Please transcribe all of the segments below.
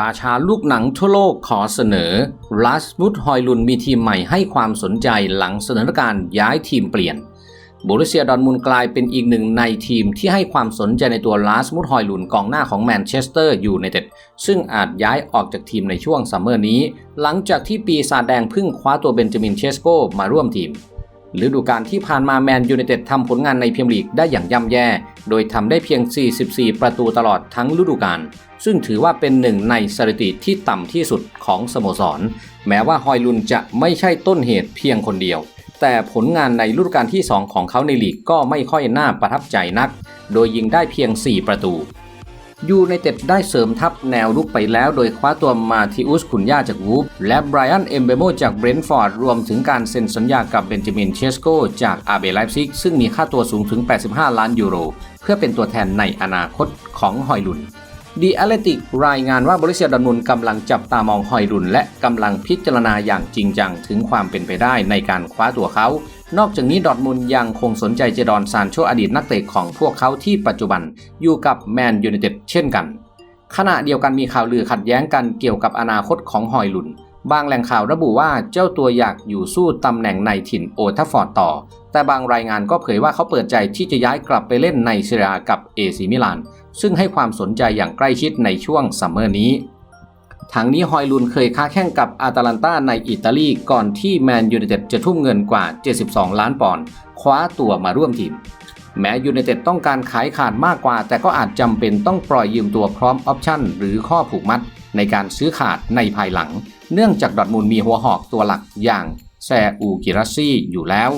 ราชาลูกหนังทั่วโลกขอเสนอลาสมุดฮอยลุนมีทีมใหม่ให้ความสนใจหลังสถานการณ์ย้ายทีมเปลี่ยนบูรุเซียดอนมุนกลายเป็นอีกหนึ่งในทีมที่ให้ความสนใจในตัวลาสมุดฮอยลุนกองหน้าของแมนเชสเตอร์ยูไนเต็ดซึ่งอาจย้ายออกจากทีมในช่วงซัมเมอร์นี้ หลังจากที่ปีศาจแดงพิ่งคว้าตัวเบนจามินเชสโกมาร่วมทีม ฤดูกาลที่ผ่านมาแมนยูไนเต็ดทำผลงานในพรีเมียร์ลีกได้อย่างย่ำแย่ โดยทำได้เพียง 44 ประตูตลอดทั้งฤดูกาล ซึ่งถือว่าเป็นหนึ่งในสถิติที่ต่ำที่สุดของสโมสร แม้ว่าฮอยลุนจะไม่ใช่ต้นเหตุเพียงคนเดียว แต่ผลงานในฤดูกาลที่ 2 ของเขาในลีกก็ไม่ค่อยน่าประทับใจนัก โดยยิงได้เพียง 4 ประตู ยูไนเต็ดได้เสริมทัพแนวรุกไปแล้ว โดยคว้าตัวมาทิอุสขุนย่าจากวูฟและไบรอันเอมเบโมจากเบรนท์ฟอร์ดรวมถึงการเซ็นสัญญากับเบนจามินเชสโกจากอาเบไลฟ์ซิกซึ่งมีค่าตัวสูงถึง 85 ล้านยูโร เพื่อเป็นตัวแทนในอนาคตของฮอยลุนดีแอเลติกรายงานว่าบริเซียดอนมุนกำลังจับตามองฮอยลุนและกำลังพิจารณาอย่างจริงจังถึงความเป็นไปได้ในการคว้าตัวเขา นอกจากนี้ดอทมุนยังคงสนใจเจดอนซานโชอดีตนักเตะของพวกเขาที่ปัจจุบันอยู่กับแมนยูไนเต็ดเช่นกัน ขณะเดียวกันมีข่าวลือขัดแย้งกันเกี่ยวกับอนาคตของฮอยลุน บางแหล่งข่าวระบุว่าเจ้าตัวอยากอยู่สู้ตำแหน่งในถิ่นโอทัฟฟอร์ดต่อ แต่บางรายงานก็เผยว่าเขาเปิดใจที่จะย้ายกลับไปเล่นในเซเรียกับเอซิมิลาน ซึ่งให้ความสนใจอย่างใกล้ชิดในช่วงซัมเมอร์นี้ ทั้งนี้ฮอยลุนเคยค้าแข่งกับอาตาลันตาในอิตาลีก่อนที่แมนยูไนเต็ดจะทุ่มเงินกว่า 72 ล้านปอนด์คว้าตัวมาร่วมทีม แม้ยูไนเต็ดต้องการขายขาดมากกว่า แต่ก็อาจจำเป็นต้องปล่อยยืมตัวพร้อมออปชั่น หรือข้อผูกมัด ในการซื้อขาดในภายหลัง เนื่องจากดอทมุนด์มีหัวหอกตัวหลักอย่างแซอูกิรัสซี่อยู่แล้ว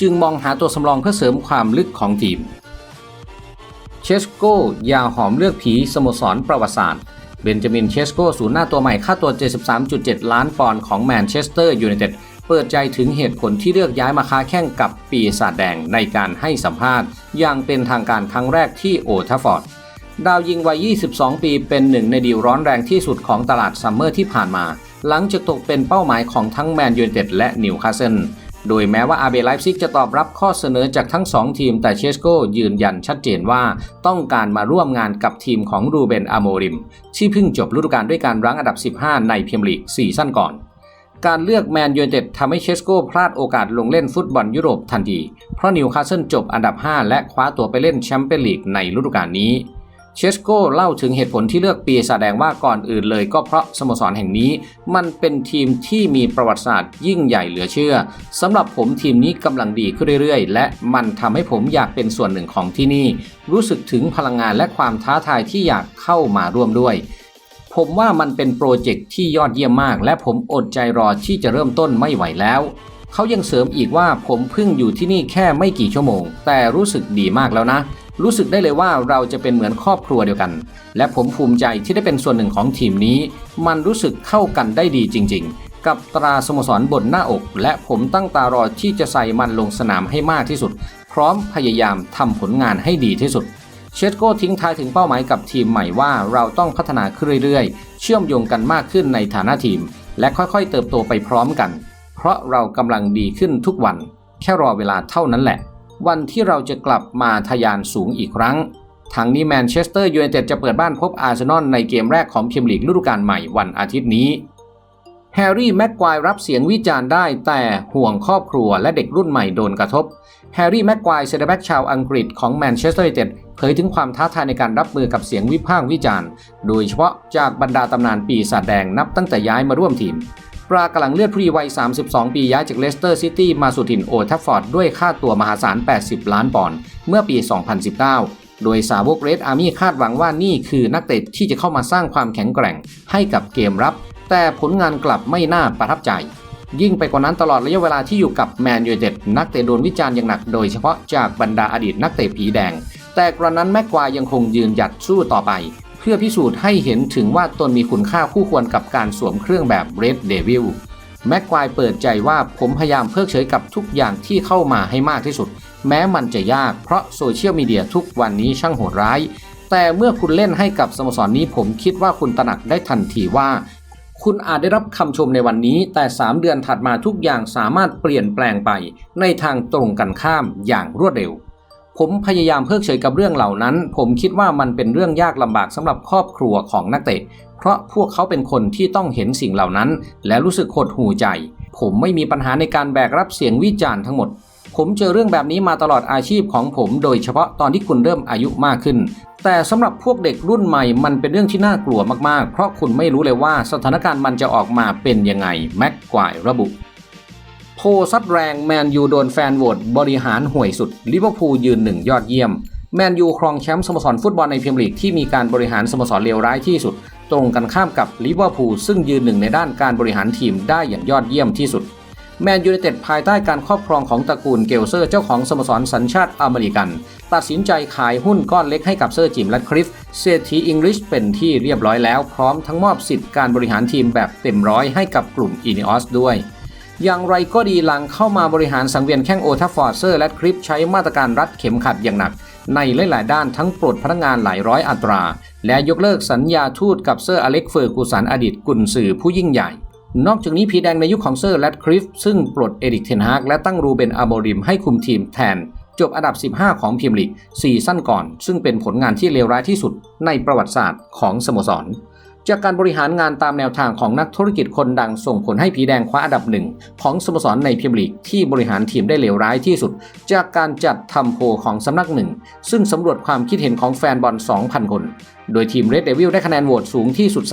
จึงมองหาตัวสำรองเพื่อเสริมความลึกของทีมเชสโกยาหอมเลือกผีสโมสรประวัติศาสตร์ เบนจามินเชสโกศูนย์หน้าตัวใหม่ค่าตัว 73.7 ล้านปอนด์ของแมนเชสเตอร์ยูไนเต็ดเปิดใจถึงเหตุผลที่เลือกย้ายมาค้าแข่งกับปีศาจแดงในการให้สัมภาษณ์ อย่างเป็นทางการครั้งแรกที่โอทัฟฟอร์ดดาวยิงวัย 22 ปีเป็นหนึ่งในดีลร้อนแรงที่สุดของตลาดซัมเมอร์ที่ผ่านมา หลังจากตกเป็นเป้าหมายของทั้งแมนยูไนเต็ดและนิวคาสเซิล โดยแม้ว่าอาเบไลฟ์ซิกจะตอบรับข้อเสนอจากทั้ง 2 ทีม แต่เชสโกยืนยันชัดเจนว่าต้องการมาร่วมงานกับทีมของรูเบนอโมริม ที่เพิ่งจบฤดูกาลด้วยการรั้งอันดับ 15 ในพรีเมียร์ลีกซีซั่นก่อนการเลือกแมนยูไนเต็ดทำให้เชสโกพลาดโอกาสลงเล่นฟุตบอลยุโรปทันที เพราะนิวคาสเซิลจบอันดับ 5 และคว้าตัวไปเล่นแชมเปี้ยนลีกในฤดูกาลนี้ เชสโกเล่าถึงเหตุผลที่เลือกปีแสดงว่าก่อนอื่นเลยก็เพราะสโมสรแห่งนี้ มันเป็นทีมที่มีประวัติศาสตร์ยิ่งใหญ่เหลือเชื่อสำหรับผมทีมนี้กำลังดีขึ้นเรื่อยๆ และมันทำให้ผมอยากเป็นส่วนหนึ่งของที่นี่ รู้สึกถึงพลังงานและความท้าทายที่อยากเข้ามาร่วมด้วยผมว่ามันเป็นโปรเจกต์ที่ยอดเยี่ยมมาก และผมอดใจรอที่จะเริ่มต้นไม่ไหวแล้ว เขายังเสริมอีกว่าผมเพิ่งอยู่ที่นี่แค่ไม่กี่ชั่วโมง แต่รู้สึกดีมากแล้วนะ รู้สึกได้เลยว่าเราจะเป็นเหมือนครอบครัวเดียวกัน และผมภูมิใจที่ได้เป็นส่วนหนึ่งของทีมนี้ มันรู้สึกเข้ากันได้ดีจริง ๆ กับตราสโมสรบนหน้าอก และผมตั้งตารอที่จะใส่มันลงสนามให้มากที่สุด พร้อมพยายามทำผลงานให้ดีที่สุดเชสโกทิ้งท้ายถึงเป้าหมายกับทีมใหม่ว่าเราต้องพัฒนาขึ้นเรื่อยๆ เชื่อมโยงกันมากขึ้นในฐานะทีม และค่อยๆ เติบโตไปพร้อมกัน เพราะเรากำลังดีขึ้นทุกวัน แค่รอเวลาเท่านั้นแหละ วันที่เราจะกลับมาทะยานสูงอีกครั้งทางนี้แมนเชสเตอร์ยูไนเต็ดจะเปิดบ้านพบอาร์เซนอลในเกมแรกของพรีเมียร์ลีกฤดูกาลใหม่วันอาทิตย์นี้แฮร์รี่แม็กควายรับเสียงวิจารณ์ได้แต่ห่วงครอบครัวและเด็กรุ่นใหม่โดนกระทบ แฮร์รี่แม็กควายเซนเตอร์แบ็กชาวอังกฤษของแมนเชสเตอร์ยูไนเต็ดเผยถึงความท้าทายในการรับมือกับเสียงวิพากษ์วิจารณ์ โดยเฉพาะจากบรรดาตำนานปีศาจแดงนับตั้งแต่ย้ายมาร่วมทีม ปรากำลังเลือดผู้ดีวัย 32 ปีย้ายจากเลสเตอร์ซิตี้มาสู่ถิ่นโอทัฟฟอร์ดด้วยค่าตัวมหาศาล 80 ล้านปอนด์เมื่อปี 2019 โดยสาวกเรดอาร์มี่คาดหวังว่านี่คือนักเตะที่จะเข้ามาสร้างความแข็งแกร่งให้กับเกมรับ แต่ผลงานกลับไม่น่าประทับใจ ยิ่งไปกว่านั้นตลอดระยะเวลาที่อยู่กับแมนยูเต็ดนักเตะโดนวิจารณ์อย่างหนักโดยเฉพาะจากบรรดาอดีตนักเตะผีแดง แต่กระนั้นแม็กควายยังคงยืนหยัดสู้ต่อไป เพื่อพิสูจน์ให้เห็นถึงว่าตนมีคุณค่าคู่ควรกับการสวมเครื่องแบบ Red Devil แม็กควายเปิดใจว่าผมพยายามเพิกเฉยกับทุกอย่างที่เข้ามาให้มากที่สุด แม้มันจะยากเพราะโซเชียลมีเดียทุกวันนี้ช่างโหดร้าย แต่เมื่อคุณเล่นให้กับสโมสรนนี้ผมคิดว่าคุณตระหนักได้ทันทีว่า คุณอาจได้รับคำชมในวันนี้ แต่ 3 เดือนถัดมาทุกอย่างสามารถเปลี่ยนแปลงไป ในทางตรงกันข้ามอย่างรวดเร็ว ผมพยายามเพิกเฉยกับเรื่องเหล่านั้น ผมคิดว่ามันเป็นเรื่องยากลำบากสำหรับครอบครัวของนักเตะ เพราะพวกเขาเป็นคนที่ต้องเห็นสิ่งเหล่านั้น และรู้สึกหดหู่ใจ ผมไม่มีปัญหาในการแบกรับเสียงวิจารณ์ทั้งหมด ผมเจอเรื่องแบบนี้มาตลอดอาชีพของผม โดยเฉพาะตอนที่คุณเริ่มอายุมากขึ้น แต่สำหรับพวกเด็กรุ่นใหม่มันเป็นเรื่องที่น่ากลัวมากๆ เพราะคุณไม่รู้เลยว่าสถานการณ์มันจะออกมาเป็นยังไงแม็กกวายระบุ โพซัดแรงแมนยูโดนแฟนโหวตบริหารห่วยสุดลิเวอร์พูลยืนหนึ่งยอดเยี่ยม แมนยูครองแชมป์สโมสรฟุตบอลในพรีเมียร์ลีกที่มีการบริหารสโมสรเลวร้ายที่สุด ตรงกันข้ามกับลิเวอร์พูลซึ่งยืนหนึ่งในด้านการบริหารทีมได้อย่างยอดเยี่ยมที่สุด แมนยูไนเต็ดภายใต้การครอบครองของตระกูลเกลเซอร์เจ้าของสโมสรสัญชาติอเมริกัน ตัดสินใจขายหุ้นก้อนเล็กให้กับเซอร์จิมและคริฟเศรษฐีอังกฤษเป็นที่เรียบร้อยแล้วพร้อมทั้งมอบสิทธิ์การบริหารทีมแบบเต็มร้อยให้กับกลุ่มอินิออสด้วย อย่างไรก็ดีหลังเข้ามาบริหารสังเวียนแข้งโอทัฟฟอร์เซอร์และคริปใช้มาตรการรัดเข็มขัดอย่างหนัก ในหลาย ๆ ด้านทั้งปลดพนักงานหลายร้อยอัตรา และยกเลิกสัญญาทูตกับเซอร์อเล็กเฟอร์กูสันอดีตกุนสื่อผู้ยิ่งใหญ่ นอกจากนี้พีแดงในยุคของเซอร์และคริฟซึ่งปลดเอริกเทนฮากและตั้งรูเบนอาโมริมให้คุมทีมแทน จบอันดับ 15 ของพรีเมียร์ลีกซีซั่นก่อน ซึ่งเป็นผลงานที่เลวร้ายที่สุดในประวัติศาสตร์ของสโมสร จากการบริหารงานตามแนวทางของนักธุรกิจคนดังส่งผลให้ผีแดงคว้าอันดับหนึ่งของสโมสรในพรีเมียร์ลีกที่บริหารทีมได้เลวร้ายที่สุด จากการจัดทำโพลของสำนักหนึ่ง ซึ่งสำรวจความคิดเห็นของแฟนบอล 2,000 คน โดยทีมเรดเดวิลได้คะแนนโหวตสูงที่สุด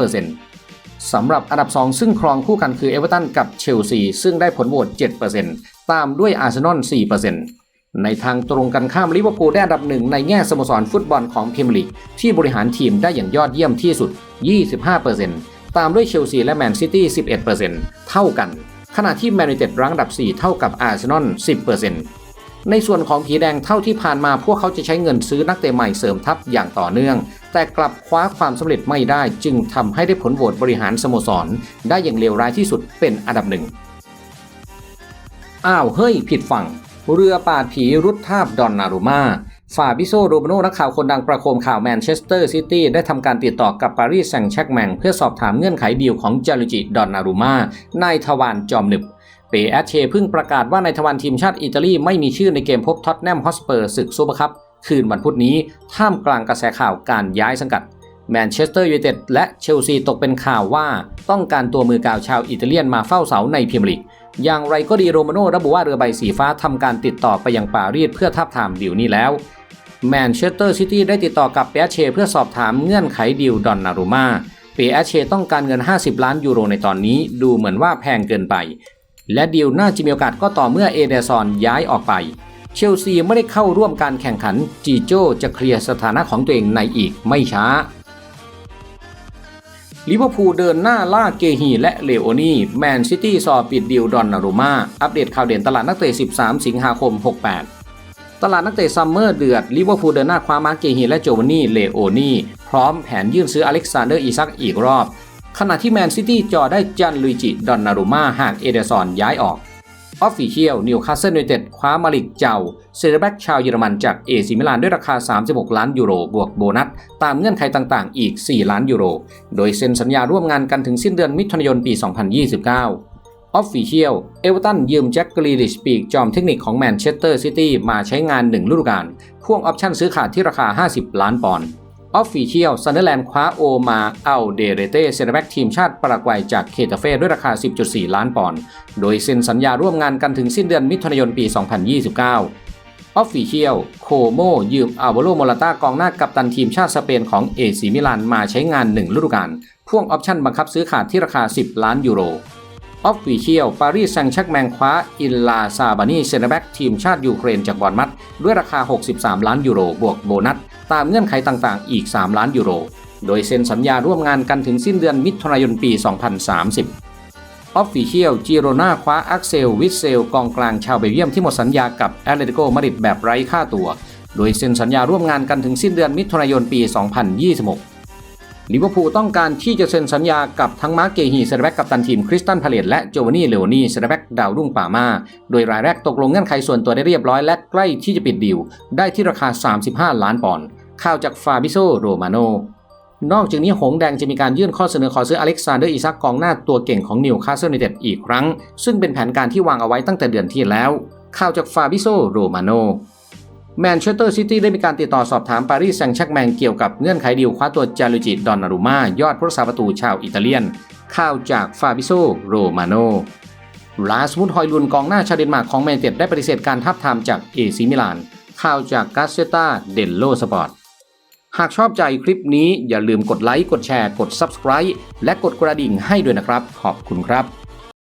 33%สำหรับอันดับ 2 ซึ่งครองคู่กันคือเอเวอร์ตันกับเชลซีซึ่งได้ผลโหวต7%ตามด้วยอาร์เซนอล4% ในทางตรงกันข้ามลิเวอร์พูลได้อันดับหนึ่งในแง่สโมสรฟุตบอลของพรีเมียร์ลีกที่บริหารทีมได้อย่างยอดเยี่ยมที่สุด 25%ตามด้วยเชลซีและแมนซิตี้ 11%เท่ากัน ขณะที่แมนยูเต็ดรั้งอันดับ 4 เท่ากับอาร์เซนอล 10%ในส่วนของผีแดงเท่าที่ผ่านมาพวกเขาจะใช้เงินซื้อนักเตะใหม่เสริมทัพอย่างต่อเนื่อง แต่กลับคว้าความสำเร็จไม่ได้จึงทำให้ได้ผลโหวตบริหารสโมสร ได้อย่างเลวร้ายที่สุดเป็นอันดับหนึ่งอ้าวเฮ้ยผิดฝั่ง เรือปาดผีรุดทาบดอนนารุมาฟาบิโซโรมาโนนักข่าวคนดังประโคมข่าวแมนเชสเตอร์ซิตี้ได้ทำการติดต่อกับปารีสแซงแชกแมงเพื่อสอบถามเงื่อนไขดีลของจารุจิดอนนารุมานายทวารจอมหนึบเปแอเชเพิ่งประกาศว่านายทวารทีมชาติอิตาลีไม่มีชื่อในเกมพบท็อตแนมฮอสเปอร์ศึกซูเปอร์คัพคืนวันพุธนี้ ท่ามกลางกระแสข่าวการย้ายสังกัดแมนเชสเตอร์ยูไนเต็ดและเชลซีตกเป็นข่าวว่า ต้องการตัวมือกาวชาวอิตาเลียนมาเฝ้าเสาในพรีเมียร์ลีก อย่างไรก็ดีโรมาโน่ระบุว่าเรือใบสีฟ้าทำการติดต่อไปยังปารีสเพื่อทับทามดีลนี้แล้วแมนเชสเตอร์ซิตี้ได้ติดต่อกับเปียเชเพื่อสอบถามเงื่อนไขดีลดอนนารุมาเปียเชต้องการเงิน 50 ล้านยูโรในตอนนี้ดูเหมือนว่าแพงเกินไป และดีลน่าจะมีโอกาสก็ต่อเมื่อเอเดซอนย้ายออกไป เชลซีไม่ได้เข้าร่วมการแข่งขันจีโจจะเคลียร์สถานะของตัวเองในอีกไม่ช้า ลิเวอร์พูลเดินหน้าล่าเกฮีและเลโอนีแมนซิตี้สอบปิดดิวดอนนารุมาอัปเดตข่าวเด่นตลาดนักเตะ 13 สิงหาคม 68 ตลาดนักเตะซัมเมอร์เดือดลิเวอร์พูลเดินหน้าคว้ามาร์เกฮีและโจวานนี่เลโอนีพร้อมแผนยื่นซื้ออเล็กซานเดอร์อีซักอีกรอบ ขณะที่แมนซิตี้จอได้จันลุยจิดอนนารุมาหากเอเดรียนย้ายออก ออฟฟิเชียลนิวคาสเซิลยูไนเต็ดคว้ามาลิกเจ้าเซเรแบ็กชาวเยอรมันจากเอซิมิลานด้วยราคา 36 ล้านยูโร บวกโบนัส ตามเงื่อนไขต่างๆ อีก 4 ล้านยูโร โดยเซ็นสัญญาร่วมงานกันถึงสิ้นเดือนมิถุนายนปี 2029ออฟฟิเชียลเอเวอร์ตันยืมแจ็คกรีลิชปีกจอมเทคนิคของแมนเชสเตอร์ซิตี้มาใช้งาน1ฤดูกาลพ่วงออปชั่นซื้อขาดที่ราคา 50 ล้านปอนด์ ออฟฟิเชียลซันเดอร์แลนด์คว้าโอมาเอาเดเรเต้เซนแบ็กทีมชาติปารากวัยจากเคตาเฟ่ด้วยราคา 10.4 ล้านปอนด์ โดยเซ็นสัญญาร่วมงานกันถึงสิ้นเดือนมิถุนายนปี 2029 ออฟฟิเชียลโคโมยืมอัลวาโลโมลาตากองหน้ากัปตันทีมชาติสเปนของเอซิมิลานมาใช้งาน 1 ฤดูกาลพ่วงออปชั่นบังคับซื้อขาดที่ราคา 10 ล้านยูโรออฟฟิเชียลปารีสแซงต์แชกแมงคว้าอินลาซาบานีเซนแบ็กทีมชาติยูเครนจากบอลมัดด้วยราคา 63 ล้านยูโรบวกโบนัส ตามเงื่อนไขต่างๆ อีก 3 ล้านยูโร โดยเซ็นสัญญาร่วมงานกันถึงสิ้นเดือนมิถุนายนปี 2030 ออฟฟิเชียลจิโรนาคว้าอักเซลวิสเซลกองกลางชาวเบลเยียมที่หมดสัญญากับแอตเลติโกมาดริดแบบไร้ค่าตัว โดยเซ็นสัญญาร่วมงานกันถึงสิ้นเดือนมิถุนายนปี 2026 ลิเวอร์พูลต้องการที่จะเซ็นสัญญากับทั้งมาร์เกฮีเซนแบ็กกับตันทีมคริสตันพาเลตและโจวานี่เลโอนีเซนแบ็กดาวรุ่งป่ามา โดยรายแรกตกลงเงื่อนไขส่วนตัวได้เรียบร้อยและใกล้ที่จะปิดดีลได้ที่ราคา 35 ล้านปอนด์ข่าวจากฟาบิโซโรมาโนนอกจากนี้หงแดงจะมีการยื่นข้อเสนอขอซื้ออเล็กซานเดอร์อิซักกองหน้าตัวเก่งของนิวคาสเซิลยูไนเต็ดอีกครั้ง ซึ่งเป็นแผนการที่วางเอาไว้ตั้งแต่เดือนที่แล้วข่าวจากฟาบิโซโรมาโน แมนเชสเตอร์ซิตี้ได้มีการติดต่อสอบถามปารีสแซงต์แชร์กแมงเกี่ยวกับเงื่อนไขดีลคว้าตัวจารุจิ ดอนนารุมายอดผู้รักษาประตูชาวอิตาเลียน ข่าวจากฟาบิโซ โรมาโนลาสมุดฮอยลุนกองหน้าชาวเดนมาร์กของแมนเต็ดได้ปฏิเสธการทับทามจากเอซิมิลาน ข่าวจากกาเซตาเดลโลสปอร์ตหากชอบใจคลิปนี้อย่าลืมกดไลค์ กดแชร์ กด Subscribe และกดกระดิ่งให้ด้วยนะครับ ขอบคุณครับ